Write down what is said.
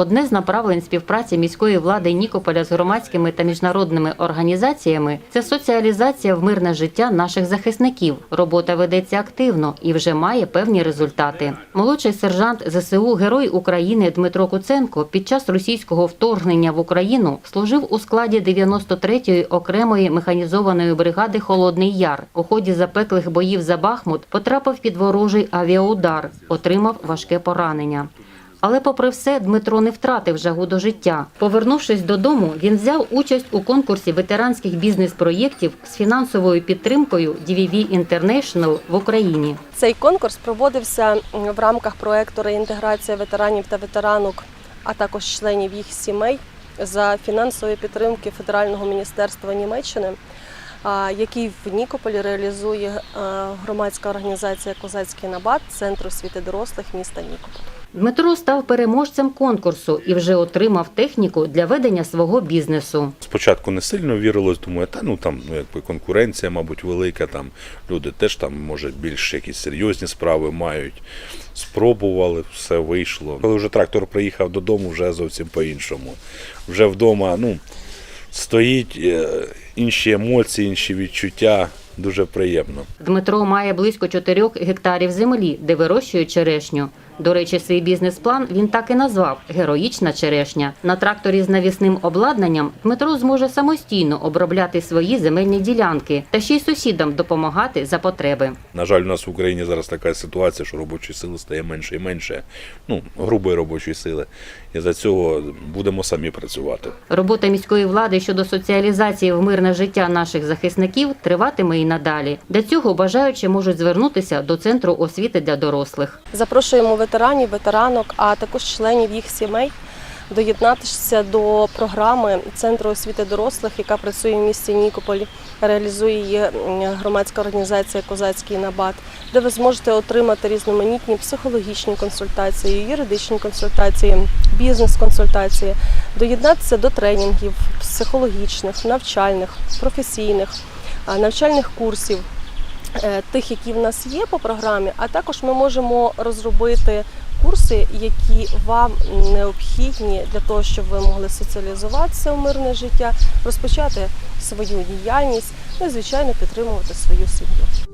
Одне з направлень співпраці міської влади Нікополя з громадськими та міжнародними організаціями це соціалізація в мирне життя наших захисників. Робота ведеться активно і вже має певні результати. Молодший сержант ЗСУ Герой України Дмитро Куценко під час російського вторгнення в Україну служив у складі 93-ї окремої механізованої бригади Холодний Яр. У ході запеклих боїв за Бахмут потрапив під ворожий авіаудар, отримав важке поранення. Але, попри все, Дмитро не втратив жагу до життя. Повернувшись додому, він взяв участь у конкурсі ветеранських бізнес-проєктів з фінансовою підтримкою DVV International в Україні. Цей конкурс проводився в рамках проекту реінтеграція ветеранів та ветеранок, а також членів їх сімей за фінансової підтримки Федерального міністерства Німеччини, який в Нікополі реалізує громадська організація Козацький набат Центр освіти дорослих міста Нікополь. Дмитро став переможцем конкурсу і вже отримав техніку для ведення свого бізнесу. Спочатку не сильно вірилось, думаю, та ну там ну, якби конкуренція, мабуть, велика. Там люди теж там, може, більш якісь серйозні справи мають. Спробували, все вийшло. Коли вже трактор приїхав додому, вже зовсім по-іншому. Вже вдома, ну, стоїть е, інші емоції, інші відчуття. Дуже приємно. Дмитро має близько 4 гектарів землі, де вирощує черешню. До речі, свій бізнес-план він так і назвав героїчна черешня. На тракторі з навісним обладнанням Дмитро зможе самостійно обробляти свої земельні ділянки та ще й сусідам допомагати за потреби. На жаль, у нас в Україні зараз така ситуація, що робочої сили стає менше і менше, ну, грубої робочої сили. І за цього будемо самі працювати. Робота міської влади щодо соціалізації в мирне життя наших захисників триватиме і надалі. Для цього бажаючі можуть звернутися до центру освіти для дорослих. Запрошуємо ветеранів, ветеранок, а також членів їх сімей доєднатися до програми Центру освіти дорослих, яка працює в місті Нікополі. Реалізує її громадська організація Козацький набат, де ви зможете отримати різноманітні психологічні консультації, юридичні консультації, бізнес-консультації, доєднатися до тренінгів психологічних, навчальних, професійних, навчальних курсів тих, які в нас є по програмі, а також ми можемо розробити курси, які вам необхідні для того, щоб ви могли соціалізуватися в мирне життя, розпочати свою діяльність, ну і звичайно підтримувати свою сім'ю.